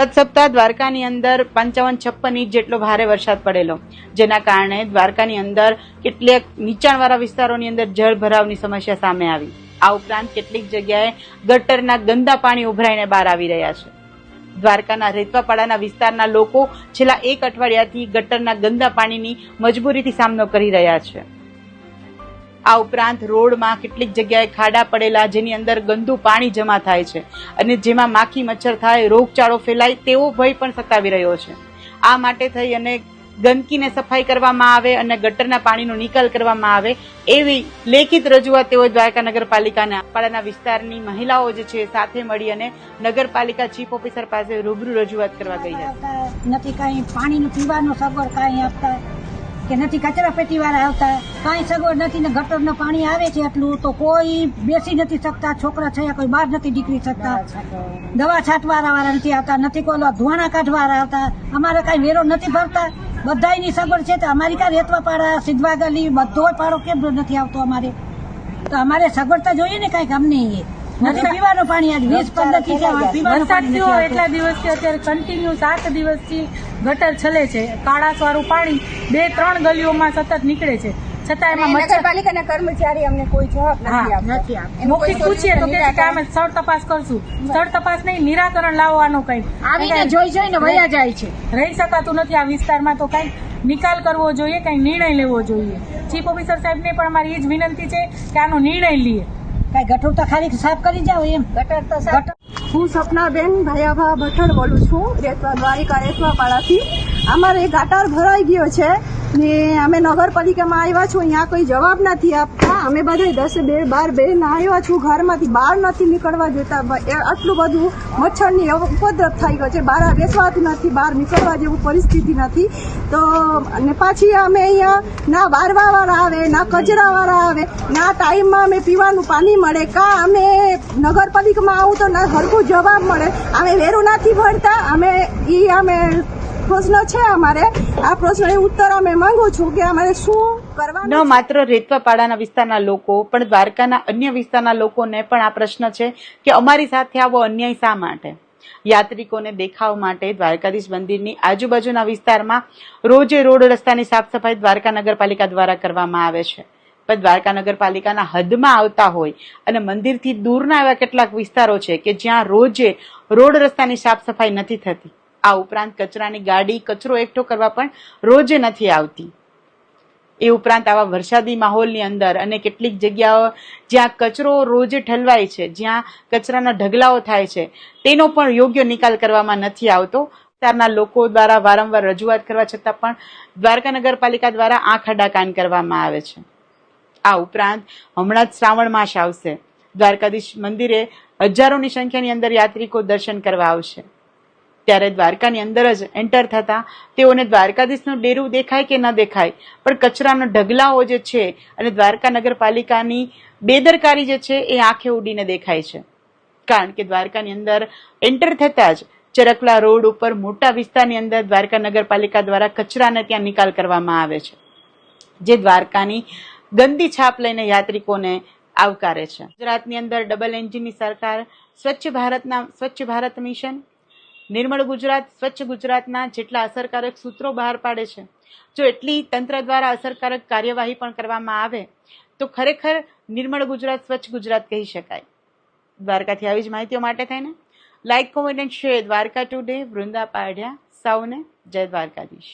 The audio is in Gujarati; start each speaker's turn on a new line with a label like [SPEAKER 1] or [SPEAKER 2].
[SPEAKER 1] ગત સપ્તાહ દ્વારકાની અંદર પંચાવન છપ્પન ઇંચ જેટલો ભારે વરસાદ પડેલો. જેના કારણે દ્વારકાની અંદર કેટલાક નીચાણવાળા વિસ્તારોની અંદર જળ ભરાવની સમસ્યા સામે આવી. આ ઉપરાંત કેટલીક જગ્યાએ ગટરના ગંદા પાણી ઉભરાઈને બહાર આવી રહ્યા છે. દ્વારકાના રેતવાપાડાના વિસ્તારના લોકો છેલ્લા એક અઠવાડિયાથી ગટરના ગંદા પાણીની મજબૂરીથી સામનો કરી રહ્યા છે. આ ઉપરાંત રોડમાં કેટલીક જગ્યાએ ખાડા પડેલા જેની અંદર ગંદુ પાણી જમા થાય છે અને જેમાં માખી મચ્છર થાય, રોગચાળો ફેલાય તેવો ભય પણ સતાવી રહ્યો છે. આ માટે થઈ અને ગંદકીને સફાઈ કરવામાં આવે અને ગટરના પાણીનો નિકાલ કરવામાં આવે એવી લેખિત રજૂઆત તેઓ દ્વારકા નગરપાલિકાને પાડાના વિસ્તારની મહિલાઓ જે છે સાથે મળી અને નગરપાલિકા ચીફ ઓફિસર પાસે રૂબરૂ રજૂઆત કરવા ગઈ હતી.
[SPEAKER 2] નથી કાંઈ પાણીનું પીવાનું સગવડ કાંઈ આપતા કે નથી કચરા પેટીવાળા આવતા કાંઈ સગવડ નથી ને ગટરનું પાણી આવે છે એટલું તો કોઈ બેસી નથી શકતા છોકરા છયા કોઈ બહાર નથી નીકળી શકતા. દવા છાંટવાળા વાળા નથી આવતા નથી કોઈ ધોવાણા કાઢવાળા આવતા. અમારે કાંઈ વેરો નથી ભરતા. બધાયની સગવડ છે તો અમારી કાંઈ રેતવા પાડા સિદ્ધવા ગલી બધો પાડો કેમ નથી આવતો અમારે? તો અમારે સગવડતા જોઈએ ને કાંઈક અમને એ. નથી પીવાનું પાણી આજ વીસ પંદરથી
[SPEAKER 3] વરસાદ થયો એટલા દિવસથી અત્યારે કન્ટિન્યુ સાત દિવસથી ગટર છલે છે. કાળાસ વાળું પાણી બે ત્રણ ગલીઓમાં સતત નીકળે છે. છતાં એમાં
[SPEAKER 4] નગરપાલિકાના કર્મચારી અમને કોઈ જવાબ નથી
[SPEAKER 3] હા,
[SPEAKER 4] આપતા.
[SPEAKER 2] નથી આપતા.
[SPEAKER 3] મૌખિક પૂછીએ તો કે કે અમે સ્થળ તપાસ કરશું. સ્થળ તપાસ નહીં નિરાકરણ લાવવાનું કઈ.
[SPEAKER 2] આવીને જોઈ જોઈને વયા જાય છે.
[SPEAKER 3] રહી શકાતું નથી આ વિસ્તારમાં તો કઈ. નિકાલ કરવો જોઈએ કઈ નિર્ણય લેવો જોઈએ. ચીફ ઓફિસર સાહેબને પણ અમારી એ જ વિનંતી છે કે આનો નિર્ણય લઈએ.
[SPEAKER 2] કઈ ગટર તો ખાલી સાફ કરી જાઓ એમ.
[SPEAKER 4] ગટર તો સાફ. હું સપનાબેન ભયાભા ભટ્ટડ બોલું છું રેતવા દ્વારિકા રેતવાપાડાથી અમારે ગાટાર ભરાઈ ગયો છે. ને અમે નગરપાલિકામાં આવ્યા છું, અહીંયા કોઈ જવાબ નથી આપતા. અમે બધા દસ બે, બાર બેન આવ્યા છું, ઘરમાંથી બહાર નથી નીકળવા એ આટલું બધું મચ્છરની ઉપદ્રવ થઈ ગયો છે. બહાર બેસવાતું નથી, બહાર નીકળવા જેવું પરિસ્થિતિ નથી. તો અને પાછી અમે અહીંયા ના વારવાવાળા આવે, ના કચરાવાળા આવે, ના ટાઈમમાં અમે પીવાનું પાણી મળે. કા અમે નગરપાલિકામાં આવું તો ના સરખું જવાબ મળે. અમે વેરું નથી ભરતા. અમે એ અમે પ્રશ્ન છે અમારે? આ પ્રશ્ન ઉત્તર અમે માંગુ છું કે અમારે શું
[SPEAKER 1] ન
[SPEAKER 4] કરવાનું
[SPEAKER 1] માત્ર રેતવાપાડાના વિસ્તારના લોકો પણ દ્વારકાના અન્ય વિસ્તારના લોકોને પણ આ પ્રશ્ન છે કે અમારી સાથે આવો અન્યાય શા માટે? યાત્રિકોને દેખાવ માટે દ્વારકાધીશ મંદિરની આજુબાજુના વિસ્તારમાં રોજે રોડ રસ્તાની સાફ સફાઈ દ્વારકા નગરપાલિકા દ્વારા કરવામાં આવે છે. પણ દ્વારકા નગરપાલિકાના હદમાં આવતા હોય અને મંદિરથી દૂરના એવા કેટલાક વિસ્તારો છે કે જ્યાં રોજે રોડ રસ્તાની સાફ સફાઈ નથી થતી. આ ઉપરાંત કચરાની ગાડી, કચરો એકઠો કરવા પણ રોજે નથી આવતી. એ ઉપરાંત આવા વરસાદી માહોલની અંદર અને કેટલીક જગ્યાઓ જ્યાં કચરો રોજે ઠલવાય છે, જ્યાં કચરાના ઢગલાઓ થાય છે, તેનો પણ યોગ્ય નિકાલ કરવામાં નથી આવતો. વિસ્તારના લોકો દ્વારા વારંવાર રજૂઆત કરવા છતાં પણ દ્વારકા નગરપાલિકા દ્વારા આંખ અડાકાન કરવામાં આવે છે. આ ઉપરાંત હમણાં જ શ્રાવણ માસ આવશે. દ્વારકાધીશ મંદિરે હજારોની સંખ્યાની અંદર યાત્રિકો દર્શન કરવા આવશે. ત્યારે દ્વારકાની અંદર જ એન્ટર થતા. તેઓને દ્વારકાધીશનું ડેરું દેખાય કે ન દેખાય. પણ કચરાનો ઢગલાઓ જે છે અને દ્વારકા નગરપાલિકાની બેદરકારી જે છે એ આંખે ઉડીને દેખાય છે. કારણ કે દ્વારકાની અંદર એન્ટર થતા જ ચરકલા રોડ ઉપર મોટા વિસ્તારની અંદર દ્વારકા નગરપાલિકા દ્વારા કચરાને ત્યાં નિકાલ કરવામાં આવે છે. જે દ્વારકાની ગંદી છાપ લઈને યાત્રિકોને આવકારે છે. ગુજરાતની અંદર ડબલ એન્જિનની સરકાર સ્વચ્છ ભારતના, સ્વચ્છ ભારત મિશન નિર્મળ ગુજરાત, સ્વચ્છ ગુજરાતના જેટલા અસરકારક સૂત્રો બહાર પાડે છે, જો એટલી તંત્ર દ્વારા અસરકારક કાર્યવાહી પણ કરવામાં આવે, તો ખરેખર નિર્મળ ગુજરાત, સ્વચ્છ ગુજરાત કહી શકાય. દ્વારકાથી આવી જ માહિતીઓ માટે થઈને like comment and share Dwarka today Vrunda Padhya, સૌને જય દ્વારકાધીશ.